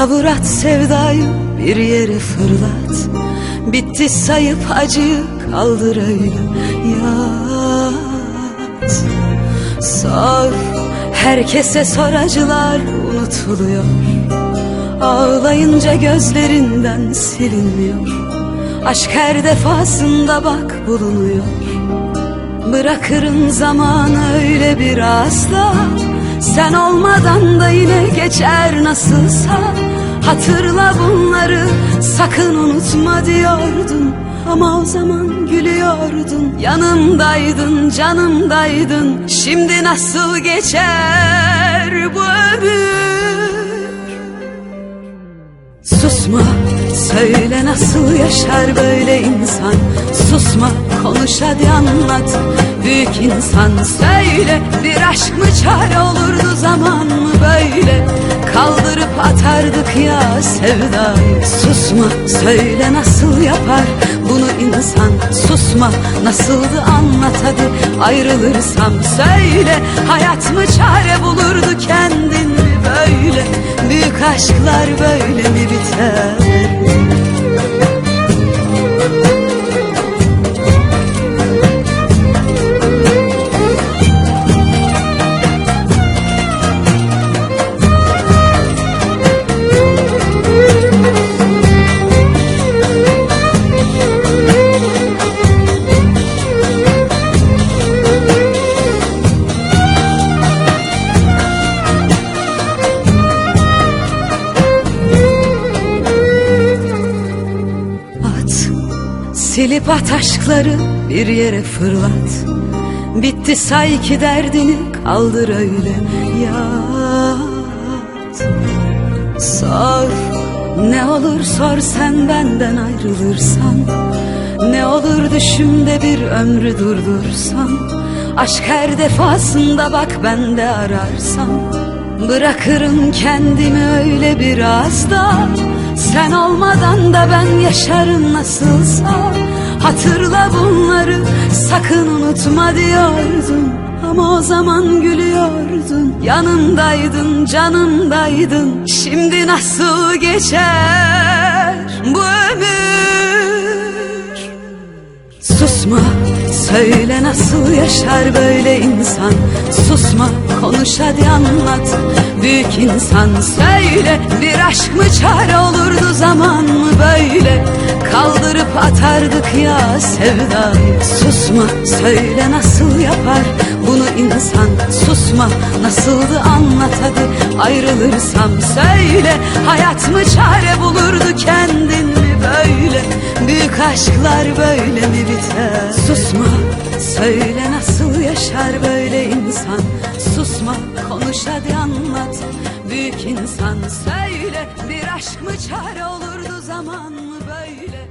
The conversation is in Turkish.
Savur at sevdayı bir yere fırlat. Bitti sayıp acıyı kaldır öyle yat. Sor herkese sor acılar unutuluyor. Ağlayınca gözlerinden silinmiyor Aşk her defasında bak bulunuyor. Bırakırım zamanı öyle bir asla Sen olmadan da yine geçer nasılsa. Hatırla bunları sakın unutma diyordun. Ama o zaman gülüyordun. Yanımdaydın canımdaydın. Şimdi nasıl geçer bu söyle nasıl yaşar böyle insan? Susma konuş hadi anlat. Büyük insan söyle. Bir aşk mı çare olurdu zaman mı böyle? Kaldırıp atardık ya sevdayı. Susma söyle nasıl yapar bunu insan? Susma nasıldı anlat hadi. Ayrılırsam söyle. Hayat mı çare bulurdu kendin mi böyle? Büyük aşklar böyle mi biter Silip at aşkları bir yere fırlat. Bitti say ki derdini kaldır öyle yat. Sor ne olur sor sen benden ayrılırsan. Ne olur düşümde bir ömrü durdursan. Aşk her defasında bak bende ararsam Bırakırım kendimi öyle biraz da. Sen olmadan da ben yaşarım nasılsa. Hatırla bunları sakın unutma diyordun. Ama o zaman gülüyordun. Yanımdaydın canımdaydın Şimdi nasıl geçer bu ömür söyle nasıl yaşar böyle insan? Susma konuş hadi anlat. Büyük insan söyle. Bir aşk mı çare olurdu zaman mı böyle? Kaldırıp atardık ya sevdayı Susma söyle nasıl yapar bunu insan? Susma nasıldı anlat hadi. Ayrılırsam söyle. Hayat mı çare bulurdu kendin mi böyle? Büyük aşklar böyle mi biter söyle nasıl yaşar böyle insan? Susma konuş hadi anlat. Büyük insan söyle. Bir aşk mı çare olurdu zaman mı böyle